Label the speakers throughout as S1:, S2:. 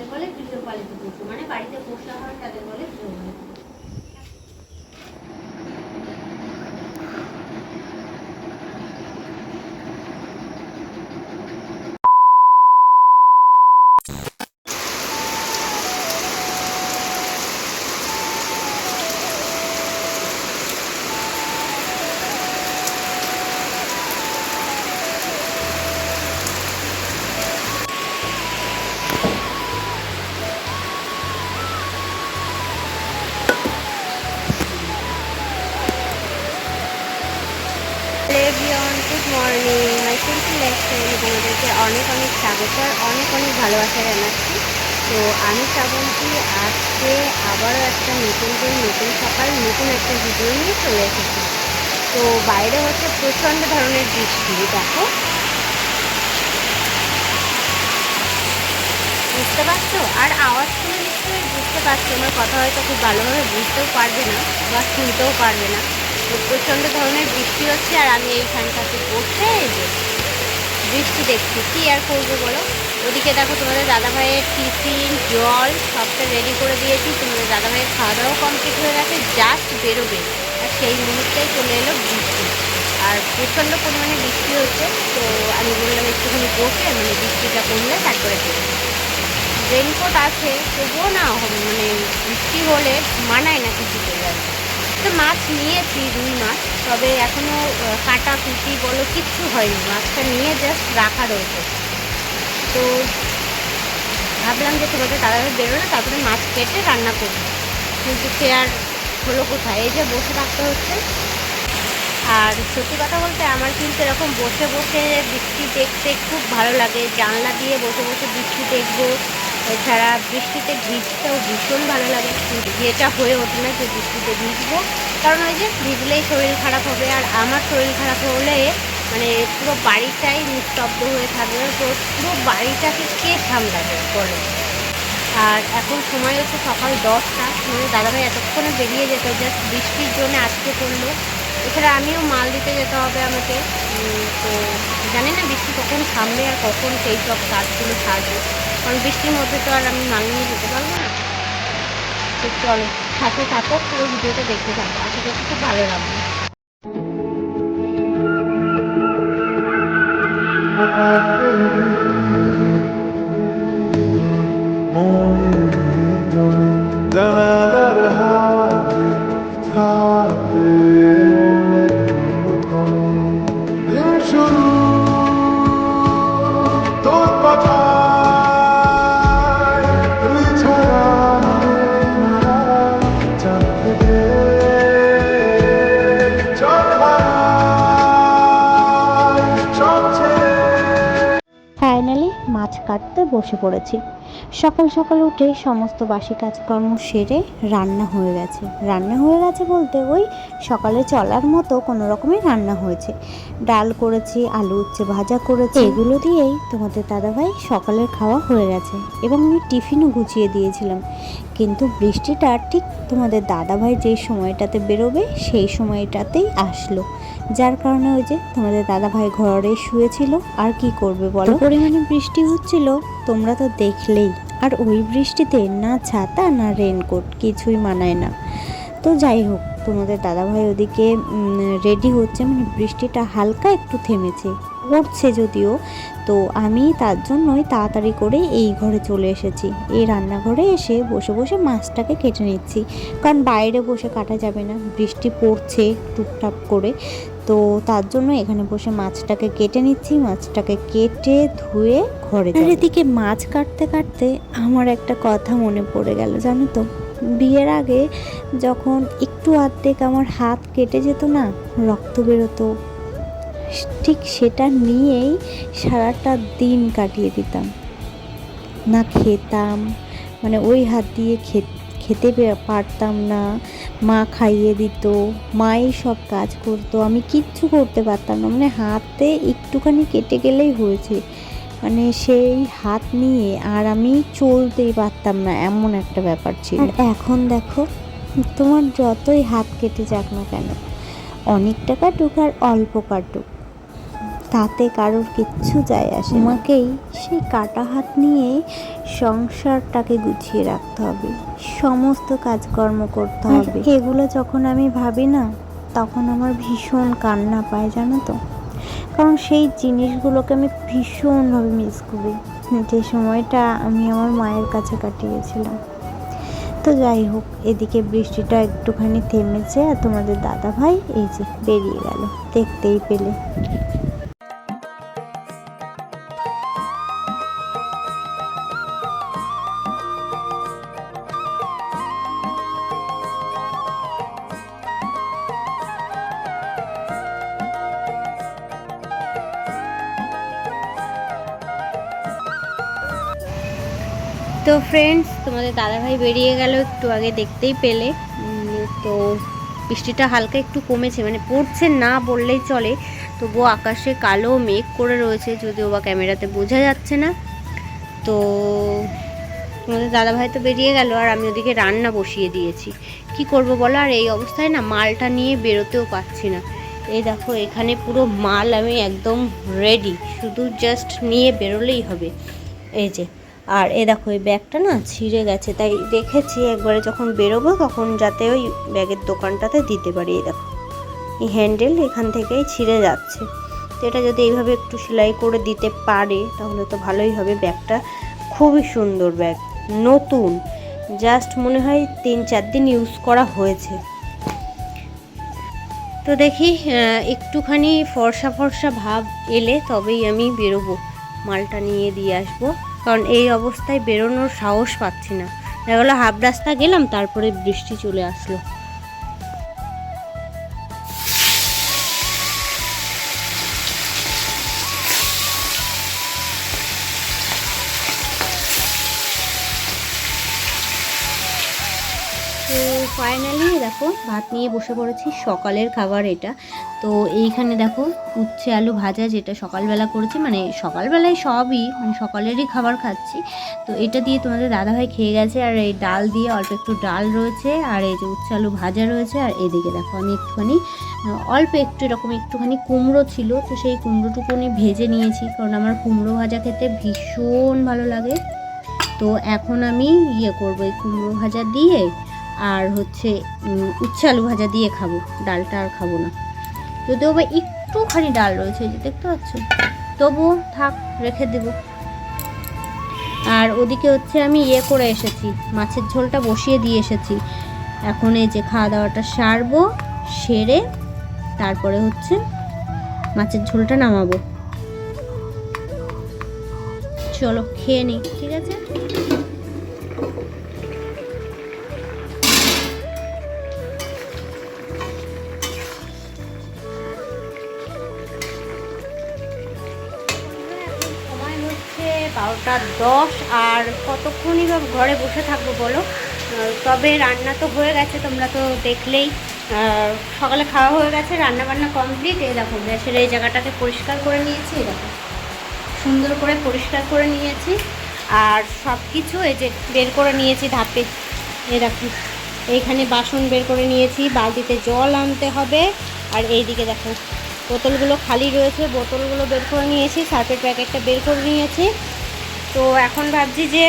S1: পালন করা হয় গুড মর্নিং মাই সিম্পল লাইফস্টাইলে তোমাদেরকে অনেক অনেক স্বাগত আর অনেক অনেক ভালোবাসা জানাচ্ছি। তো আমি শ্রাবন্তী আজকে আবারও একটা নতুন দিন, নতুন সকাল, নতুন একটা ভিডিও নিয়ে চলে এসেছি। তো বাইরে হচ্ছে প্রচণ্ড ধরনের বৃষ্টি, দেখো। বুঝতে পারছ? আর আওয়াজ শুনে নিশ্চয়ই বুঝতে পারছ। আমার কথা হয়তো খুব ভালোভাবে বুঝতেও পারবে না বা শুনতেও পারবে না। প্রচণ্ড ধরনের বৃষ্টি হচ্ছে আর আমি এইখানটাতে বসে বৃষ্টি দেখছি। কী আর করব বলো? ওদিকে দেখো তোমাদের দাদাভাইয়ের টিফিন, জল, সবটা রেডি করে দিয়েছি। তোমাদের দাদাভাইয়ের খাওয়া দাওয়াও কমপ্লিট হয়ে গেছে জাস্ট বেরোবে। আর সেই মুহূর্তেই চলে এলো বৃষ্টি। আর প্রচণ্ড পরিমাণে বৃষ্টি হচ্ছে, তো আমি বললাম একটুখানি বসে মানে বৃষ্টিটা কমলে তারপরে রেনকোট আছে, তবুও না মানে বৃষ্টি হলে মানায় না কিছুতে যাবে তো মাছ নিয়েছি, রুই মাছ, তবে এখনও কাটা কুটি বলো, কিচ্ছু হয়নি। মাছটা নিয়ে জাস্ট রাখা রয়েছে। তো ভাবলাম যে তোমাদের দাদাভাই বেরোলে তারপরে মাছ কেটে রান্না করব। কিন্তু সে আর হলো কোথায়? এই যে বসে থাকতে হচ্ছে। আর সত্যি কথা বলতে আমার কিন্তু এরকম বসে বসে বৃষ্টি দেখতে খুব ভালো লাগে। জানলা দিয়ে বসে বসে বৃষ্টি দেখব। এছাড়া বৃষ্টিতে ভিজতেও ভীষণ ভালো লাগে। যেটা হয়ে ওঠে না যে বৃষ্টিতে ভিজবো। কারণ ওই যে ভিজলেই শরীর খারাপ হবে, আর আমার শরীর খারাপ হলে মানে পুরো বাড়িটাই নিস্তব্ধ হয়ে থাকবে, তো পুরো বাড়িটাকে কে সামলাবে বলে? আর এখন সময় হচ্ছে সকাল দশটা। মানে দাদাভাই এতক্ষণে বেরিয়ে যেত জাস্ট বৃষ্টির জন্য আজকে পড়ল। এছাড়া আমিও মাল দিতে যেতে হবে আমাকে। তো জানি না বৃষ্টি কখন থামবে আর কখন সেই সব কাজগুলো সারবে। কারণ বৃষ্টির মধ্যে তো আর আমি মাল নিয়ে যেতে পারব না। তো চলো সাথে থাকো, পুরো ভিডিওটা দেখতে থাকো। আশা করছি খুব ভালো লাগবে।
S2: মাছ কাটতে বসে পড়েছি। সকাল সকাল উঠে সমস্ত বাসি কাজকর্ম সেরে রান্না হয়ে গেছে। রান্না হয়ে গেছে বলতে ওই সকালে চলার মতো কোনো রকমের রান্না হয়েছে। ডাল করেছি, আলু উচ্ছে ভাজা করেছি। এগুলো দিয়েই তোমাদের দাদাভাই সকালের খাওয়া হয়ে গেছে এবং আমি টিফিনও গুছিয়ে দিয়েছিলাম। কিন্তু বৃষ্টিটা ঠিক তোমাদের দাদাভাই যেই সময়টাতে বেরোবে সেই সময়টাতেই আসলো। যার কারণে ওই যে তোমাদের দাদা ভাই ঘরে শুয়েছিল। আর কি করবে বলো? পরিমাণে বৃষ্টি হচ্ছিল, তোমরা তো দেখলেই। আর ওই বৃষ্টিতে না ছাতা, না রেনকোট কিছুই মানায় না। তো যাই হোক, তোমাদের দাদাভাই ওদিকে রেডি হচ্ছে। মানে বৃষ্টিটা হালকা একটু থেমেছে। পড়ছে যদিও তো আমি তার জন্যই তাড়াতাড়ি করে এই ঘরে চলে এসেছি। এই রান্নাঘরে এসে বসে বসে মাছটাকে কেটে নিচ্ছি। কারণ বাইরে বসে কাটা যাবে না বৃষ্টি পড়ছে টুকটাক করে। তো তার জন্য এখানে বসে মাছটাকে কেটে নিচ্ছি মাছটাকে কেটে ধুয়ে ঘরে এদিকে মাছ কাটতে কাটতে আমার একটা কথা মনে পড়ে গেল জানো তো? বিয়ের আগে যখন একটু আর্ধেক আমার হাত কেটে যেত না রক্ত বেরোতো ঠিক সেটা নিয়েই সারাটা দিন কাটিয়ে দিতাম। না খেতাম মানে ওই হাত দিয়ে খেতে পারতাম না। মা খাইয়ে দিত, মাই সব কাজ করতো। আমি কিচ্ছু করতে পারতাম না মানে হাতে একটুখানি কেটে গেলেই হয়েছে। মানে সেই হাত নিয়ে আর আমি চলতেই পারতাম না, এমন একটা ব্যাপার ছিল। এখন দেখো, তোমার যতই হাত কেটে যাক না কেন, অনেক টাকা আর অল্প কাটুক। তাতে কারোর কিচ্ছু যায় আসে আমাকেই সেই কাটা হাত নিয়ে সংসারটাকে গুছিয়ে রাখতে হবে। সমস্ত কাজকর্ম করতে হবে। এগুলো যখন আমি ভাবি না তখন আমার ভীষণ কান্না পায় জানো তো। কারণ সেই জিনিসগুলোকে আমি ভীষণভাবে মিস করি। যে সময়টা আমি আমার মায়ের কাছে কাটিয়েছিলাম। তো যাই হোক এদিকে বৃষ্টিটা একটুখানি থেমেছে আর তোমাদের দাদা ভাই এই যে বেরিয়ে গেল দেখতেই পেলে।
S1: তো ফ্রেন্ডস তোমাদের দাদাভাই বেরিয়ে গেল একটু আগে দেখতেই পেলে। তো বৃষ্টিটা হালকা একটু কমেছে মানে পড়ছে না বললেই চলে। তবুও আকাশে কালো মেঘ করে রয়েছে, যদিও বা ক্যামেরাতে বোঝা যাচ্ছে না। তো তোমাদের দাদাভাই তো বেরিয়ে গেল, আর আমি ওদিকে রান্না বসিয়ে দিয়েছি। কি করব বলো? আর এই অবস্থায় না মালটা নিয়ে বেরোতেও পাচ্ছি না। এই দেখো, এখানে পুরো মাল আমি একদম রেডি শুধু জাস্ট নিয়ে বেরোলেই হবে। এই যে আর এ দেখো এই ব্যাগটা না ছিঁড়ে গেছে। তাই রেখেছি একবারে যখন বেরোবো তখন যাতে ওই ব্যাগের দোকানটাতে দিতে পারি এই দেখো। এই হ্যান্ডেল এখান থেকেই ছিঁড়ে যাচ্ছে। তো এটা যদি এইভাবে একটু সেলাই করে দিতে পারে, তাহলে তো ভালোই হবে। ব্যাগটা খুবই সুন্দর ব্যাগ, নতুন। জাস্ট মনে হয় তিন চার দিন ইউজ করা হয়েছে। তো দেখি একটুখানি ফর্সা ফর্সা ভাব এলে তবেই আমি বেরোবো। মালটা নিয়ে দিয়ে আসব। কারণ এই অবস্থায় বেরোনোর সাহস পাচ্ছি না। দেখা গেলো হাফ রাস্তা গেলাম, তারপরে বৃষ্টি চলে আসলো। নিয়ে বসে পড়েছি, সকালের খাবার এটা। তো এইখানে দেখো উচ্ছে আলু ভাজা যেটা সকালবেলা করেছি মানে সকালবেলায় সবই মানে সকালেরই খাবার খাচ্ছি। তো এটা দিয়ে তোমাদের দাদাভাই খেয়ে গেছে, আর এই ডাল দিয়ে অল্প একটু ডাল রয়েছে, আর এই যে উচ্ছে আলু ভাজা রয়েছে, আর এদিকে দেখো আমি একটুখানি, অল্প একটু এরকম একটুখানি কুমড়ো ছিল, তো সেই কুমড়োটুকুনি ভেজে নিয়েছি, কারণ আমার কুমড়ো ভাজা খেতে ভীষণ ভালো লাগে। তো এখন আমি ইয়ে করব এই কুমড়ো ভাজা দিয়ে আর হচ্ছে উচ্ছে আলু ভাজা দিয়ে খাব। ডালটা আর খাব না। যদিও বা একটুখানি ডাল রয়েছে যে দেখতে পাচ্ছ? তবুও থাক, রেখে দেব। আর ওদিকে হচ্ছে আমি ইয়ে করে এসেছি, মাছের ঝোলটা বসিয়ে দিয়ে এসেছি। এখন এই যে খাওয়া দাওয়াটা সারবো, সেরে তারপরে হচ্ছে মাছের ঝোলটা নামাবো। চলো, খেয়ে নিই, ঠিক আছে? বারোটা দশ আর কতক্ষণই বা ঘরে বসে থাকব বলো? তবে রান্না তো হয়ে গেছে, তোমরা তো দেখলেই। সকালে খাওয়া হয়ে গেছে রান্না বান্না কমপ্লিট এই দেখো, গ্যাসের এই জায়গাটাকে পরিষ্কার করে নিয়েছি, এই দেখো। সুন্দর করে পরিষ্কার করে নিয়েছি। আর সব কিছু এই যে বের করে নিয়েছি ধাপে। এই দেখো, এইখানে বাসন বের করে নিয়েছি, বালতিতে জল আনতে হবে। আর এইদিকে দেখো, বোতলগুলো খালি রয়েছে, বোতলগুলো বের করে নিয়েছি সার্ফের প্যাকেটটা বের করে নিয়েছি। তো এখন ভাবছি যে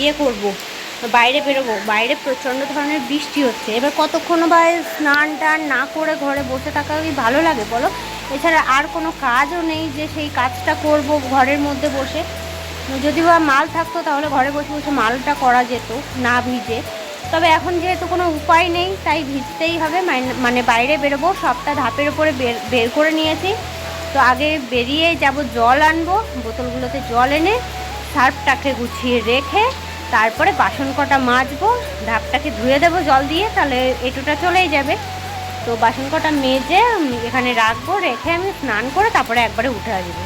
S1: ইয়ে করব, বাইরে বেরোবো। বাইরে প্রচণ্ড ধরনের বৃষ্টি হচ্ছে। এবার কতক্ষণ বা স্নান টান না করে ঘরে বসে থাকা কি ভালো লাগে বলো? এছাড়া আর কোনো কাজও নেই যে সেই কাজটা করব ঘরের মধ্যে বসে। যদি বা মাল থাকতো তাহলে ঘরে বসে বসে মালটা করা যেত, না ভিজে। তবে এখন যেহেতু কোনো উপায় নেই, তাই ভিজতেই হবে। মানে বাইরে বেরোবো, সবটা ধাপের বের বের করে নিয়েছি। তো আগে বেরিয়ে যাব, জল আনব, বোতলগুলোতে জল এনে সার্ফটাকে গুছিয়ে রেখে তারপরে বাসন কটা মাজবো, ধাপটাকে ধুয়ে দেবো জল দিয়ে, তাহলে এটুটা চলেই যাবে। তো বাসন কটা মেজে এখানে রাখব, রেখে আমি স্নান করে তারপরে একবারে উঠে আসব।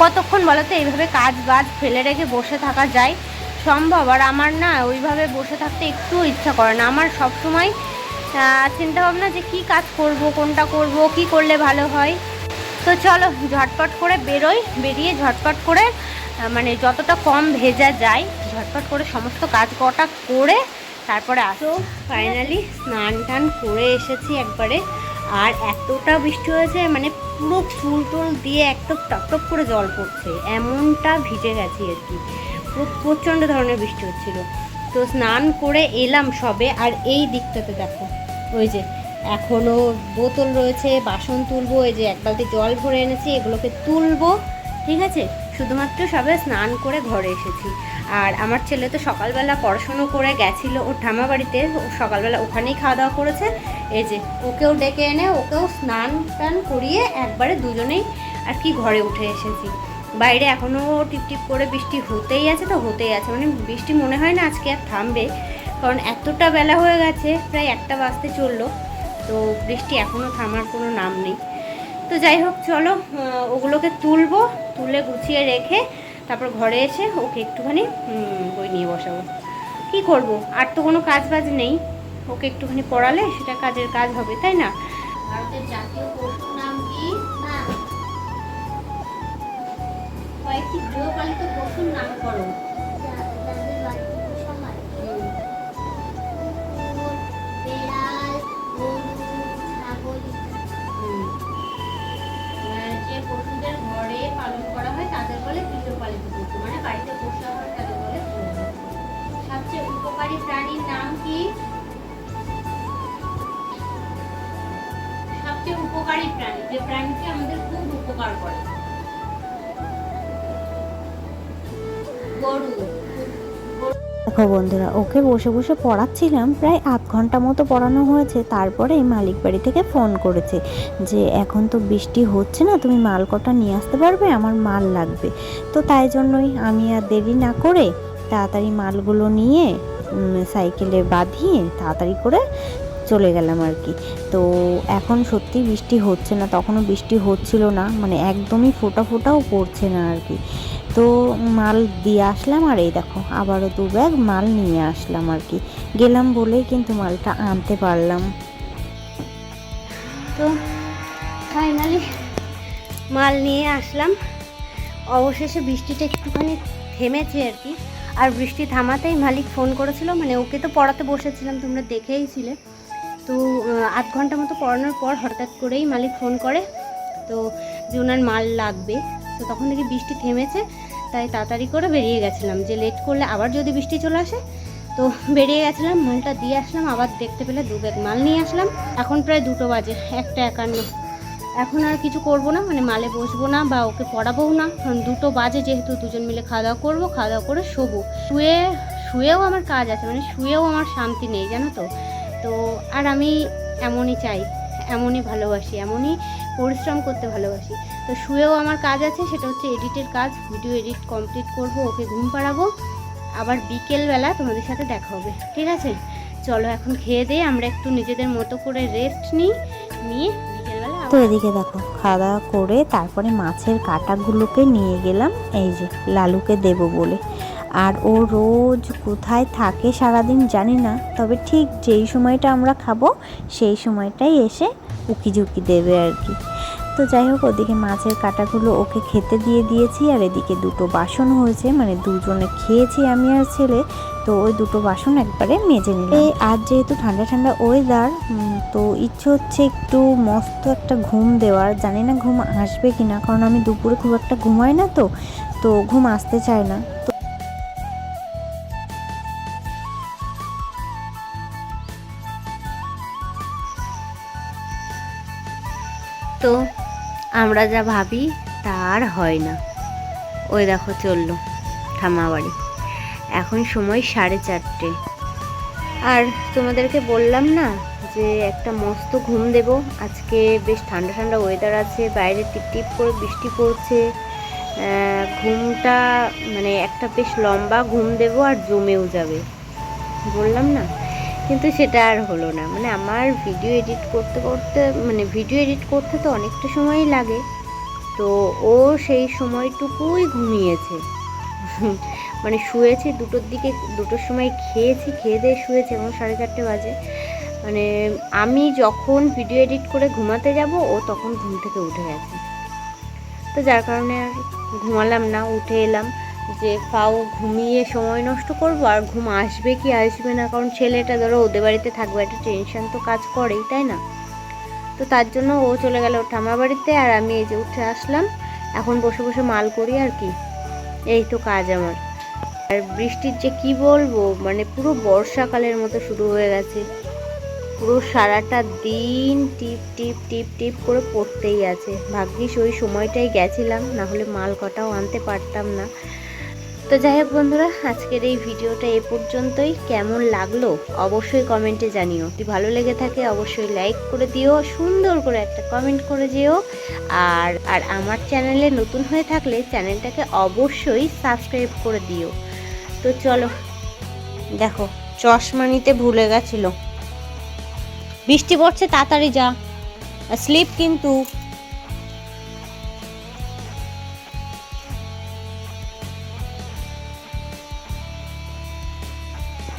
S1: কতক্ষণ বলো তো এইভাবে কাজ বাজ ফেলে রেখে বসে থাকা যায় সম্ভব। আর আমার না, ওইভাবে বসে থাকতে একটু ইচ্ছা করে না। আমার সব সময় চিন্তা ভাবনা যে কি কাজ করব, কোনটা করব, কি করলে ভালো হয়। তো চলো, ঝটপট করে বেরোই। বেরিয়ে ঝটপট করে মানে যতটা কম ভেজা যায় ঝটপট করে সমস্ত কাজ কটা করে তারপরে আসো ফাইনালি স্নান টান করে এসেছি একবারে। আর এতটা বৃষ্টি হয়েছে মানে পুরো চুল টুল দিয়ে একদম টপ করে জল পড়ছে। এমনটা ভিজে গেছি আর কি। পুরো প্রচণ্ড ধরনের বৃষ্টি হচ্ছিল। তো স্নান করে এলাম সবে আর এই দিকটাতে দেখো ওই যে এখনও বোতল রয়েছে বাসন তুলবো এই যে এক বালতি জল ভরে এনেছি এগুলোকে তুলবো ঠিক আছে? শুধুমাত্র সবে স্নান করে ঘরে এসেছি। আর আমার ছেলে তো সকালবেলা পড়াশুনো করে গেছিল ওর ঠামা বাড়িতে সকালবেলা ওখানেই খাওয়া দাওয়া করেছে। এই যে, ওকেও ডেকে এনে ওকেও স্নান টান করিয়ে একবারে দুজনেই আর কি ঘরে উঠে এসেছি। বাইরে এখনও টিপ টিপ করে বৃষ্টি হতেই আছে তো, হতেই আছে। মানে বৃষ্টি মনে হয় না আজকে আর থামবে। কারণ এতটা বেলা হয়ে গেছে, প্রায় একটা বাজতে চলল। তো বৃষ্টি এখনও থামার কোনো নাম নেই। তো যাই হোক, চলো ওগুলোকে তুলবো, তুলে গুছিয়ে রেখে তারপর ঘরে এসে ওকে একটুখানি বই নিয়ে বসাবো। কি করব? আর তো কোনো কাজ বাজ নেই। ওকে একটুখানি পড়ালে সেটা কাজের কাজ হবে, তাই না? ভারতের জাতীয় পশুর নাম কি? কয়েকটি গৃহপালিত পশুর নাম তাদের বলে গৃহপালিত পশু মানে বাড়িতে পোষা হয় তাদের বলে? সবচেয়ে উপকারী প্রাণীর নাম কি? সবচেয়ে উপকারী প্রাণী, যে প্রাণীকে আমাদের খুব উপকার করে। গরু।
S2: দেখো বন্ধুরা, ওকে বসে বসে পড়াচ্ছিলাম, প্রায় আধ ঘণ্টা মতো পড়ানো হয়েছে। তারপরে মালিক বাড়ি থেকে ফোন করেছে যে, এখন তো বৃষ্টি হচ্ছে না, তুমি মাল কটা নিয়ে আসতে পারবে? আমার মাল লাগবে। তো তাই জন্যই আমি আর দেরি না করে তাড়াতাড়ি মালগুলো নিয়ে সাইকেলে বাঁধিয়ে তাড়াতাড়ি করে চলে গেলাম আর কি। তো এখন সত্যি বৃষ্টি হচ্ছে না, তখনও বৃষ্টি হচ্ছিল না মানে একদমই ফোটা ফোটাও পড়ছে না আর কি। তো মাল দিয়ে আসলাম আর এই দেখো, আবারও দু ব্যাগ মাল নিয়ে আসলাম আর কি। গেলাম বলেই কিন্তু মালটা আনতে পারলাম।
S1: তো ফাইনালি মাল নিয়ে আসলাম। অবশেষে বৃষ্টিটা একটুখানি থেমেছে আর কি। আর বৃষ্টি থামাতেই মালিক ফোন করেছিল মানে ওকে তো পড়াতে বসেছিলাম, তোমরা দেখেইছিলে তো আধ ঘণ্টা মতো পড়ানোর পর হঠাৎ করেই মালিক ফোন করে, তো যে ওনার মাল লাগবে। তো তখন দেখি বৃষ্টি থেমেছে তাই তাড়াতাড়ি করে বেরিয়ে গেছিলাম। যে লেট করলে আবার যদি বৃষ্টি চলে আসে, তো বেরিয়ে গেছিলাম, মালটা দিয়ে আসলাম, আবার দেখতে পেলে দু ব্যাগ মাল নিয়ে আসলাম। এখন প্রায় দুটো বাজে, একটা একান্ন। এখন আর কিছু করব না মানে মালে বসবো না বা ওকে পড়াবোও না। কারণ দুটো বাজে যেহেতু, দুজন মিলে খাওয়া দাওয়া করব, খাওয়া দাওয়া করে শোবো। শুয়ে, শুয়েও আমার কাজ আছে মানে শুয়েও আমার শান্তি নেই, জানো তো। তো আর আমি এমনই চাই, এমনই ভালোবাসি, এমনই পরিশ্রম করতে ভালোবাসি। তো শুয়েও আমার কাজ আছে সেটা হচ্ছে এডিটের কাজ। ভিডিও এডিট কমপ্লিট করব ওকে ঘুম পাড়াবো। আবার বিকেলবেলা তোমাদের সাথে দেখা হবে ঠিক আছে? চলো এখন খেয়ে দিয়ে আমরা একটু নিজেদের মতো করে রেস্ট নিই নিয়ে বিকেলবেলা
S2: তো এদিকে দেখো খাওয়া দাওয়া করে তারপরে মাছের কাটাগুলোকে নিয়ে গেলাম এই যে লালুকে দেব বলে। আর ও রোজ কোথায় থাকে সারাদিন জানি না তবে ঠিক যেই সময়টা আমরা খাব সেই সময়টাই এসে উকি ঝুঁকি দেবে আর কি। তো যাই হোক, ওদিকে মাছের কাটাগুলো ওকে খেতে দিয়ে দিয়েছি, আর এদিকে দুটো বাসন হয়েছে মানে দুজনে খেয়েছি আমি আর ছেলে, তো ওই দুটো বাসন একবারে মেজে নিলাম। আর যেহেতু ঠান্ডা ঠান্ডা ওয়েদার তো ইচ্ছে হচ্ছে একটু মস্ত একটা ঘুম দেওয়ার। জানি না ঘুম আসবে কি না কারণ আমি দুপুরে খুব একটা ঘুমাই না তো তো ঘুম আসতে চায় না। তো
S1: তো আমরা যা ভাবি, তা আর হয় না। ওই দেখো, চলল ঠাম্মা বাড়ি। এখন সময় সাড়ে চারটে। আর তোমাদেরকে বললাম না যে, একটা মস্ত ঘুম দেব। আজকে বেশ ঠান্ডা ঠান্ডা ওয়েদার আছে, বাইরে টিপ টিপ করে বৃষ্টি পড়ছে। ঘুমটা মানে একটা বেশ লম্বা ঘুম দেব আর জমেও যাবে। বললাম না? কিন্তু সেটা আর হলো না। মানে আমার ভিডিও এডিট করতে করতে মানে ভিডিও এডিট করতে তো অনেকটা সময়ই লাগে। তো ও সেই সময়টুকুই ঘুমিয়েছে। মানে শুয়েছে দুটোর দিকে, দুটোর সময় খেয়েছি, খেয়ে দিয়ে শুয়েছে এবং সাড়ে চারটে বাজে। মানে আমি যখন ভিডিও এডিট করে ঘুমাতে যাব, ও তখন ঘুম থেকে উঠে গেছে। তো যার কারণে আর ঘুমালাম না, উঠে এলাম। যে ফাও ঘুমিয়ে সময় নষ্ট করব আর ঘুম আসবে কি আসবে না? কারণ ছেলেটা ধরো ওদের বাড়িতে থাকবে, একটা টেনশন তো কাজ করেই, তাই না? তো তার জন্য ও চলে গেল ঠাম্মা বাড়িতে আর আমি এই যে উঠে আসলাম। এখন বসে বসে মাল করি আর কি। এই তো কাজ আমার। আর বৃষ্টির যে কি বলব মানে পুরো বর্ষাকালের মতো শুরু হয়ে গেছে। পুরো সারাটা দিন টিপ টিপ টিপ টিপ করে পড়তেই আছে। ভাগ্যিস ওই সময়টাই গেছিলাম, না হলে মাল কটাও আনতে পারতাম না। তো যাই হোক বন্ধুরা, আজকের এই ভিডিওটা এ পর্যন্তই। কেমন লাগল অবশ্যই কমেন্টে জানিও। যদি ভালো লেগে থাকে অবশ্যই লাইক করে দিও, সুন্দর করে একটা কমেন্ট করে যেও। আর আর আমার চ্যানেলে নতুন হয়ে থাকলে চ্যানেলটাকে অবশ্যই সাবস্ক্রাইব করে দিও। তো চলো, দেখো চশমা নিতে ভুলে গেছিল। বৃষ্টি পড়ছে, তাড়াতাড়ি যা। স্লিপ কিন্তু